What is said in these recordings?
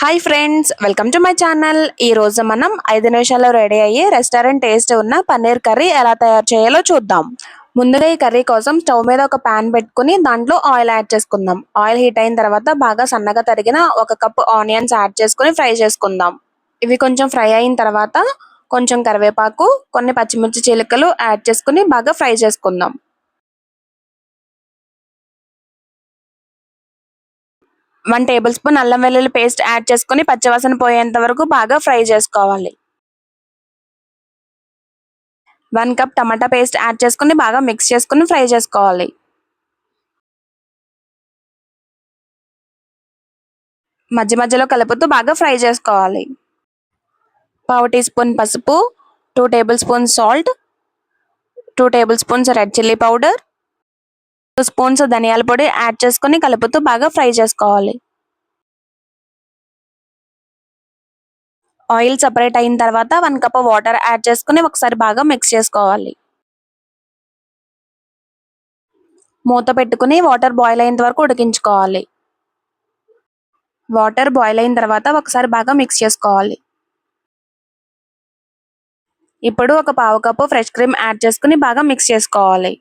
Hi friends welcome to my channel ఈ రోజు మనం ఐదు నిమిషాల్లో రెడీ అయ్యి రెస్టారెంట్ టేస్ట్ ఉన్న పన్నీర్ కర్రీ ఎలా తయారు చేయాలో చూద్దాం. ముందుగా ఈ కర్రీ కోసం స్టవ్ మీద ఒక పాన్ పెట్టుకుని దాంట్లో ఆయిల్ యాడ్ చేసుకుందాం. ఆయిల్ హీట్ అయిన తర్వాత బాగా సన్నగా తరిగిన ఒక కప్ ఆనియన్స్ యాడ్ చేసుకుని ఫ్రై చేసుకుందాం. ఇవి కొంచెం ఫ్రై అయిన తర్వాత కొంచెం కరివేపాకు కొన్ని పచ్చిమిర్చి చీలికలు యాడ్ చేసుకుని బాగా ఫ్రై చేసుకుందాం. వన్ టేబుల్ స్పూన్ అల్లం వెల్లుల్లి పేస్ట్ యాడ్ చేసుకుని పచ్చివాసన పోయేంత వరకు బాగా ఫ్రై చేసుకోవాలి. వన్ కప్ టమాటా పేస్ట్ యాడ్ చేసుకుని బాగా మిక్స్ చేసుకుని ఫ్రై చేసుకోవాలి. మధ్య మధ్యలో కలుపుతూ బాగా ఫ్రై చేసుకోవాలి. పావు టీ స్పూన్ పసుపు two tablespoon salt two tablespoons red chilli powder spoons ధనియాల పొడి యాడ్ చేసుకుని కలుపుతూ బాగా ఫ్రై చేసుకోవాలి. ఆయిల్ సపరేట్ అయిన తర్వాత వన్ కప్ వాటర్ యాడ్ చేసుకుని ఒకసారి బాగా మిక్స్ చేసుకోవాలి. మూత పెట్టుకుని వాటర్ బాయిల్ అయినంత వరకు ఉడికించుకోవాలి. వాటర్ బాయిల్ అయిన తర్వాత ఒకసారి బాగా మిక్స్ చేసుకోవాలి. ఇప్పుడు ఒక పావు కప్పు ఫ్రెష్ క్రీమ్ యాడ్ చేసుకుని బాగా మిక్స్ చేసుకోవాలి.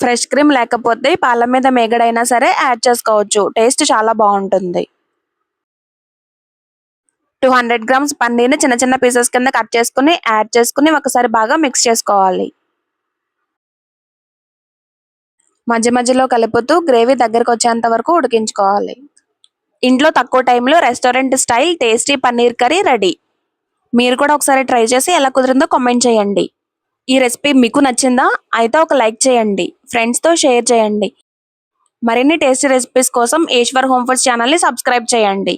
ఫ్రెష్ క్రీమ్ లేకపోతే పాల మీద మేగడైనా సరే యాడ్ చేసుకోవచ్చు. టేస్ట్ చాలా బాగుంటుంది. టూ హండ్రెడ్ గ్రామ్స్ పన్నీర్ని చిన్న చిన్న పీసెస్ కింద కట్ చేసుకుని యాడ్ చేసుకుని ఒకసారి బాగా మిక్స్ చేసుకోవాలి. మధ్య మధ్యలో కలుపుతూ గ్రేవీ దగ్గరకు వచ్చేంత వరకు ఉడికించుకోవాలి. ఇంట్లో తక్కువ టైంలో restaurant style tasty paneer curry ready. మీరు కూడా ఒకసారి ట్రై చేసి ఎలా కుదిరిందో కామెంట్ చేయండి. ఈ రెసిపీ మీకు నచ్చిందా? అయితే ఒక లైక్ చేయండి. ఫ్రెండ్స్తో షేర్ చేయండి. మరిన్ని టేస్టీ రెసిపీస్ కోసం ఈశ్వర్ హోమ్ ఫుడ్స్ ఛానల్ని సబ్స్క్రైబ్ చేయండి.